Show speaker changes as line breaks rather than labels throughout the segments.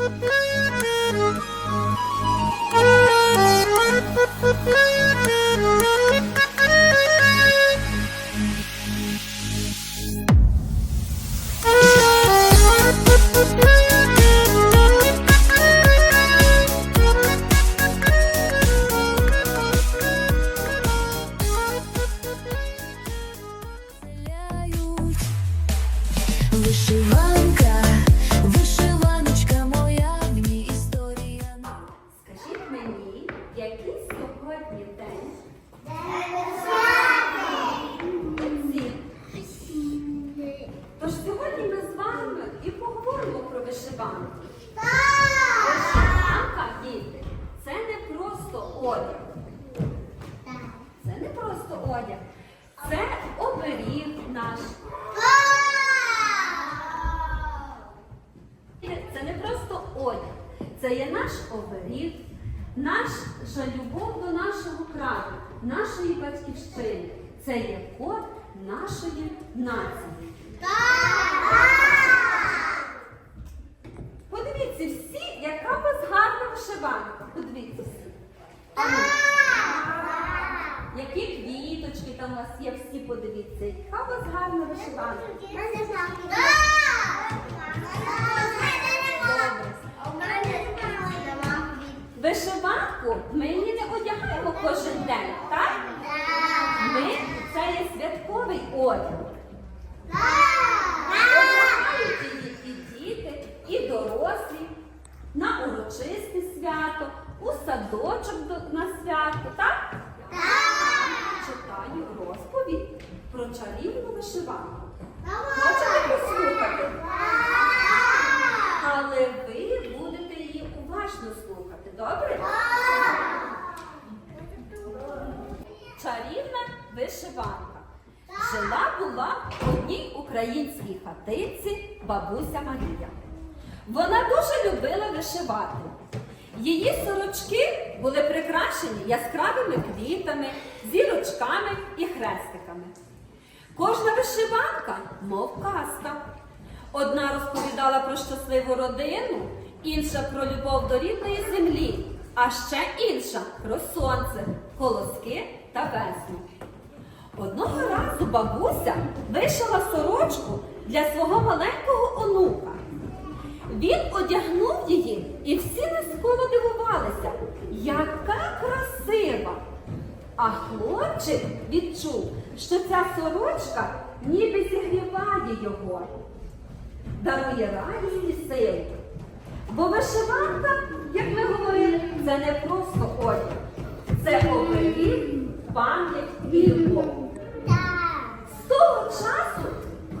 Okay. одяг. Це не просто одяг. Це оберіг наш. Це не просто одяг, це є наш оберіг, наша любов до нашого краю, нашої батьківщини. Це є код нашої нації. Одяг. І діти, і дорослі на урочисте свято, у садочок на свято, так? Читаю розповідь про чарівну вишиванку. Хочете послухати? Але ви будете її уважно слухати, добре? Чарівна вишиванка. Жила була в одній українській хатинці бабуся Марія. Вона дуже любила вишивати. Її сорочки були прикрашені яскравими квітами, зірочками і хрестиками. Кожна вишиванка, мов казка. Одна розповідала про щасливу родину, інша про любов до рідної землі, а ще інша про сонце, колоски та весну. Одного разу бабуся вишила сорочку для свого маленького онука. Він одягнув її, і всі навколо дивувалися, яка красива. А хлопчик відчув, що ця сорочка ніби зігріває його, дарує радість і силу. Бо вишиванка, як ми говорили, це не просто одяг, це оберіг, пам'ять і любов. Того часу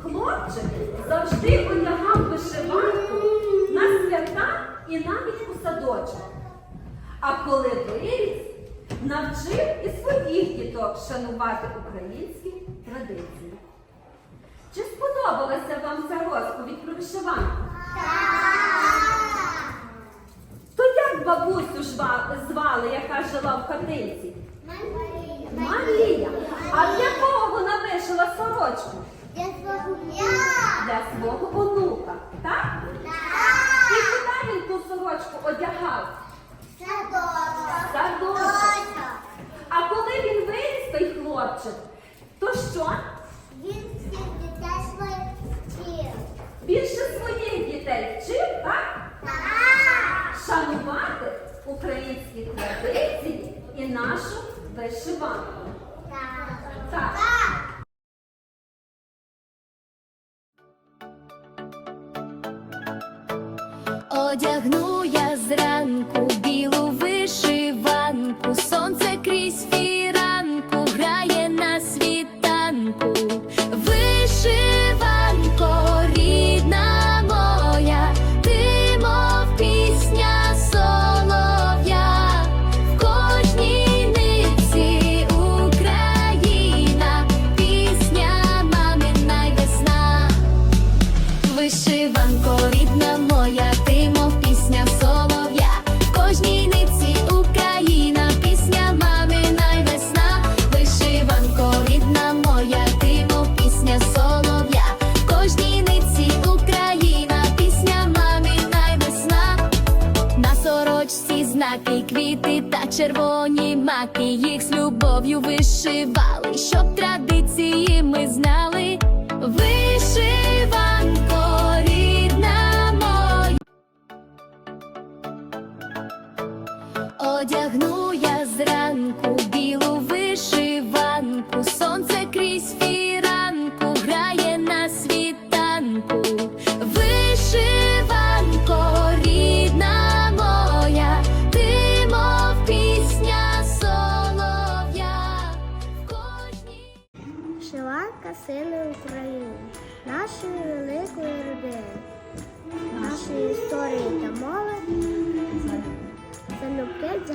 хлопчик завжди одягав вишиванку на свята і навіть у садочок. А коли виріс, навчив і своїх діток шанувати українські традиції. Чи сподобалася вам ця розповідь про вишиванку? То як бабусю звали, яка жила в хатинці? Марія. А для кого вона вишила сорочку? Для свого онука, так? І куди він ту сорочку одягав? Садочок. А коли він виріс, той хлопчик, то що? Він всіх дітей своїх вчив. Більше своїх дітей вчив, так? Шанувати українські традиції і нашу вишиванку. Так.
Одягну червоні маки. Їх з любов'ю вишивали, щоб традиції ми знали. Вишиванко, рідна моя. Одягну я зранку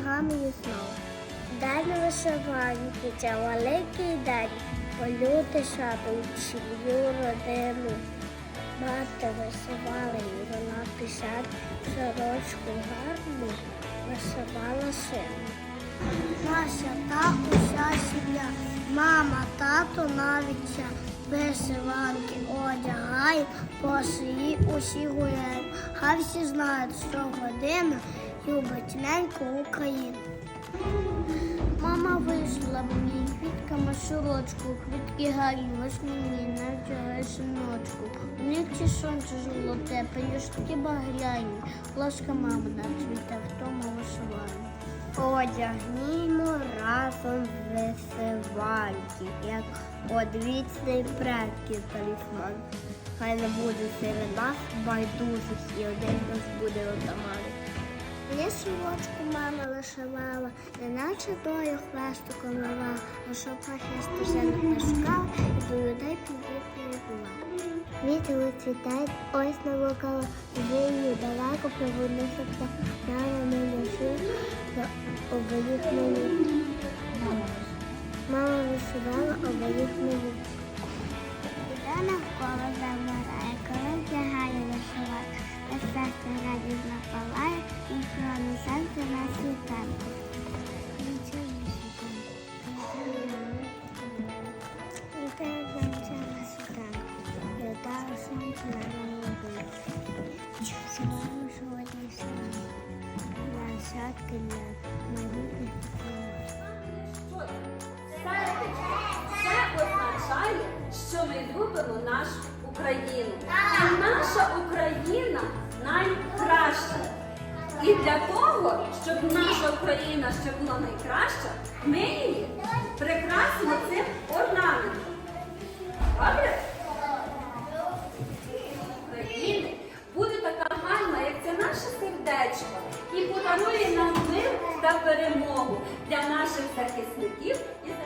залюбки дзигами снов. День вишиванки це великий день, полюти сім'ю родину. Мати вишивала і вона писать сорочку гарну, вишивала сину. Наша та уся сім'я, мама, тато навіть ця вишиванки одягають, по шиї усі гуляють. Хай всі знають, що година любить неньку Україну. Мама вийшла мені квітками сорочку, квітки гарні, весняні, навчала синочку. У них ті сонце золоте, пелюстки багряні, ласка мамина цвіте в тому вишиванні. Одягнімо разом вишиванки, як одвічний предків талісман. Хай не буде серед нас байдужих і один нас буде отаман. Мені сорочку мама вишивала, неначе дою хвестиком вела, а що пахне стежинок не шукала, і до людей була. Віти вицвітають, ось навокала, зимню далеко проводнися, мама не лишив, обоїх мені. Мама вишивала обоїх мені. Іде навколо замирає, щастя на палає, і на серце на світанку. Для
того, щоб наша Україна ще була найкраща, ми її прикрасимо цим орнаментом. Добре? Буде така гарна, як це наше сердечко, і подарує нам мир та перемогу для наших захисників і захисників.